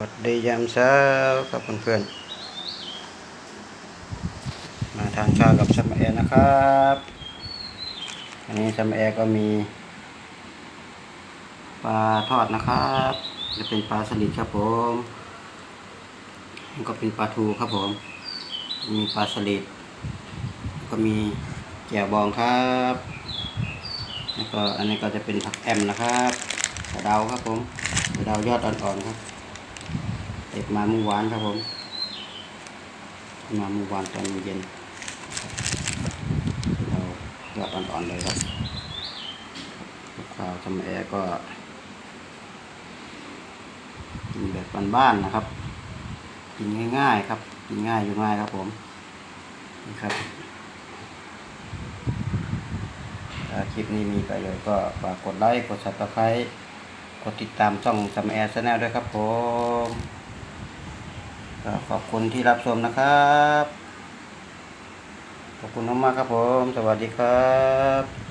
สวัสดียามเช้าครับเพื่อนๆ มาทานข้าวกับซัมแอร์นะครับอันนี้ซัมแอร์ก็มีปลาทอดนะครับจะเป็นปลาสลิดครับผมนี่ก็เป็นปลาทูครับผม มีปลาสลิดก็มีแจ่วบองครับแล้วก็อันนี้ก็จะเป็นผักแอมนะครับกระเดาครับผมกระเดายอดอ่อนๆครับ เด็กมาเมื่อวานครับผม มาเมื่อวานตอนเย็นเรายอดอ่อนๆเลยครับข้าวทำแอร์ก็กินแบบบ้านๆนะครับ กินง่ายๆครับ กินง่ายอยู่ง่ายครับผมนี่ครับคลิปนี้มีประโยชน์ก็ฝากกดไลค์ กด subscribe กดติดตามช่องซัมแอร์ชาแนลด้วยครับผม ก็ขอบคุณที่รับชมนะครับ ขอบคุณมากๆครับผม สวัสดีครับ